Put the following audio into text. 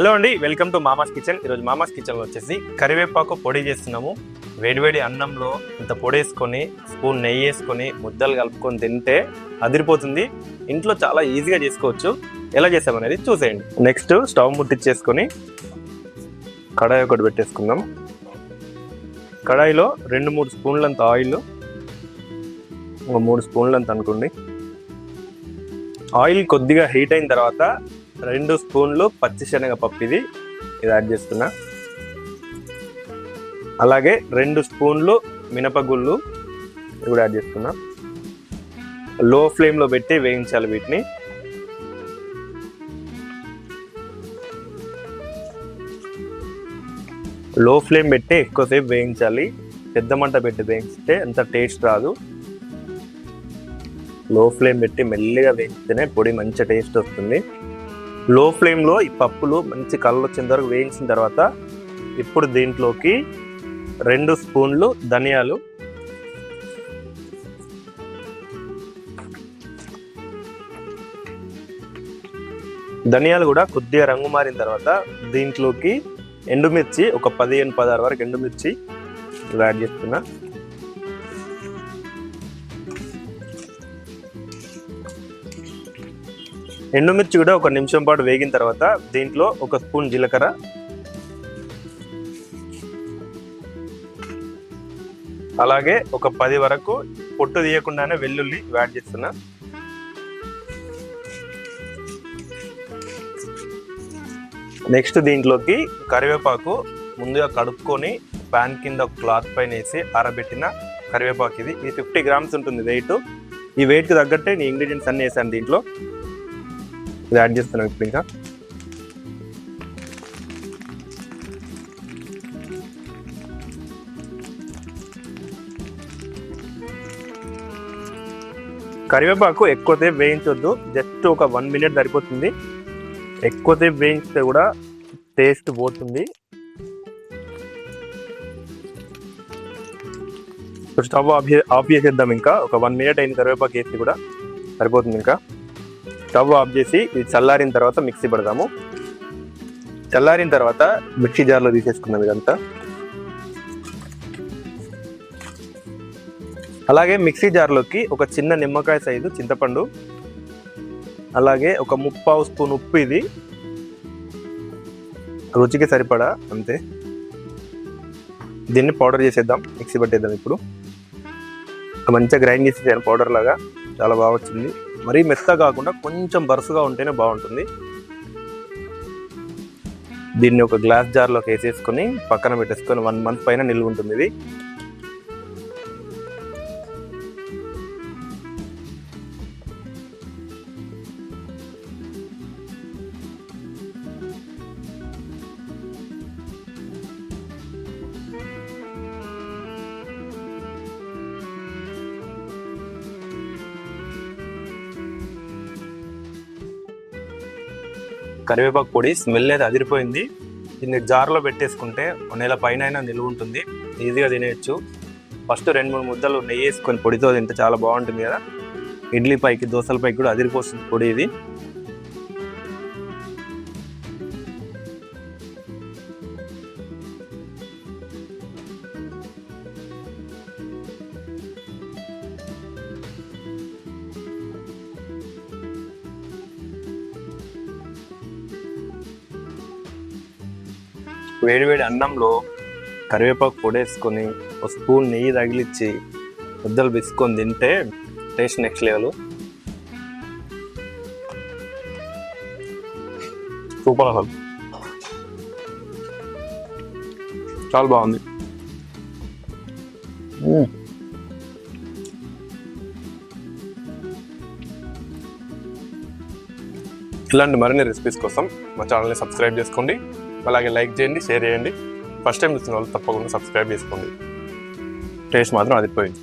Hello అండి welcome to మామాస్ kitchen. ఈరోజు మామాస్ కిచెన్లో వచ్చేసి కరివేపాకు పొడి చేస్తున్నాము. వేడివేడి అన్నంలో ఇంత పొడి వేసుకొని స్పూన్ నెయ్యి వేసుకొని ముద్దలు కలుపుకొని తింటే అదిరిపోతుంది. ఇంట్లో చాలా ఈజీగా చేసుకోవచ్చు. ఎలా చేసామనేది చూసేయండి. నెక్స్ట్ స్టవ్ ముట్టించేసుకొని కడాయి ఒకటి పెట్టేసుకుందాం. కడాయిలో రెండు మూడు స్పూన్లంత ఆయిల్ ఒక మూడు స్పూన్లంత అనుకోండి. ఆయిల్ కొద్దిగా హీట్ అయిన తర్వాత రెండు స్పూన్లు పచ్చిశనగ పప్పు ఇది. ఇది యాడ్ చేస్తున్నా అలాగే రెండు స్పూన్లు మినపగుళ్ళు ఇది కూడా యాడ్ చేస్తున్నా లో ఫ్లేమ్లో పెట్టి వేయించాలి వీటిని. లో ఫ్లేమ్ పెట్టి ఎక్కువసేపు వేయించాలి. పెద్ద మంట పెట్టి వేయించితే అంత టేస్ట్ రాదు. లో ఫ్లేమ్ పెట్టి మెల్లిగా వేయిస్తేనే పొడి మంచి టేస్ట్ వస్తుంది. లో ఫ్లేమ్లో ఈ పప్పులు మంచి కళ్ళు వచ్చిన వరకు వేయించిన తర్వాత ఇప్పుడు దీంట్లోకి రెండు స్పూన్లు ధనియాలు ధనియాలు కూడా కొద్దిగా రంగు మారిన తర్వాత దీంట్లోకి ఎండుమిర్చి ఒక పదిహేను పదహారు వరకు ఎండుమిర్చి ఇలా యాడ్ చేస్తున్నా. ఎండుమిర్చి కూడా ఒక నిమిషం పాటు వేగిన తర్వాత దీంట్లో ఒక స్పూన్ జీలకర్ర. అలాగే ఒక పది వరకు పొట్టు తీయకుండానే వెల్లుల్లి యాడ్ చేస్తున్నా. నెక్స్ట్ దీంట్లోకి కరివేపాకు ముందుగా కడుక్కొని ప్యాన్ కింద ఒక క్లాత్ పైన వేసి ఆరబెట్టిన కరివేపాకు ఇది. ఇది ఫిఫ్టీ గ్రామ్స్ ఉంటుంది వెయిట్ ఈ వెయిట్కి తగ్గట్టే నేను ఇంగ్రీడియంట్స్ అన్నీ వేసాను దీంట్లో. ఇది యాడ్ చేస్తున్నాం ఇప్పుడు ఇంకా. కరివేపాకు ఎక్కువసేపు వేయించొద్దు జస్ట్ ఒక వన్ మినిట్ సరిపోతుంది. ఎక్కువసేపు వేయించితే కూడా టేస్ట్ పోతుంది. స్టవ్ ఆఫ్ చే- ఆఫ్ చేసేద్దాం ఇంకా. ఒక వన్ మినిట్ అయిన కరివేపాకు వేసి కూడా సరిపోతుంది ఇంకా. స్టవ్ ఆఫ్ చేసి ఇది చల్లారిన తర్వాత మిక్సీ పెడదాము చల్లారిన తర్వాత మిక్సీ జార్లో తీసేసుకుందాం ఇదంతా. అలాగే మిక్సీ జార్లోకి ఒక చిన్న నిమ్మకాయ సైజు చింతపండు అలాగే ఒక ముప్పావు స్పూన్ ఉప్పు ఇది. రుచికి సరిపడా అంతే. దీన్ని పౌడర్ చేసేద్దాం మిక్సీ పట్టేద్దాం ఇప్పుడు. మంచిగా గ్రైండ్ చేసేసాను పౌడర్ లాగా. చాలా బాగా వచ్చింది. మరీ మెత్త కాకుండా కొంచెం బరుసుగా ఉంటేనే బాగుంటుంది. దీన్ని ఒక గ్లాస్ జార్లోకి వేసేసుకొని పక్కన పెట్టేసుకొని వన్ మంత్ పైన నిల్వ ఉంటుంది ఇది. కరివేపాకు పొడి స్మెల్ అయితే అదిరిపోయింది. దీన్ని జార్లో పెట్టేసుకుంటే ఒక నెల పైన అయినా నిలువ ఉంటుంది. ఈజీగా తినేయచ్చు. ఫస్ట్ రెండు మూడు ముద్దలు నెయ్యి వేసుకొని పొడితో తింటే చాలా బాగుంటుంది కదా. ఇడ్లీ పైకి దోశల పైకి కూడా అదిరిపోతుంది పొడి ఇది. వేడివేడి అన్నంలో కరివేపాకు పొడేసుకొని ఒక స్పూన్ నెయ్యి తగిలిచ్చి ముద్దలు బిసుకొని తింటే టేస్ట్ నెక్స్ట్ లెవెల్. సూపర్ అసలు. చాలా బాగుంది. ఇలాంటి మరిన్ని రెసిపీస్ కోసం మా ఛానల్ని సబ్స్క్రైబ్ చేసుకోండి. అలాగే లైక్ చేయండి షేర్ చేయండి. ఫస్ట్ టైం చూసిన వాళ్ళు తప్పకుండా సబ్స్క్రైబ్ చేసుకోండి. టేస్ట్ మాత్రం అదిపోయింది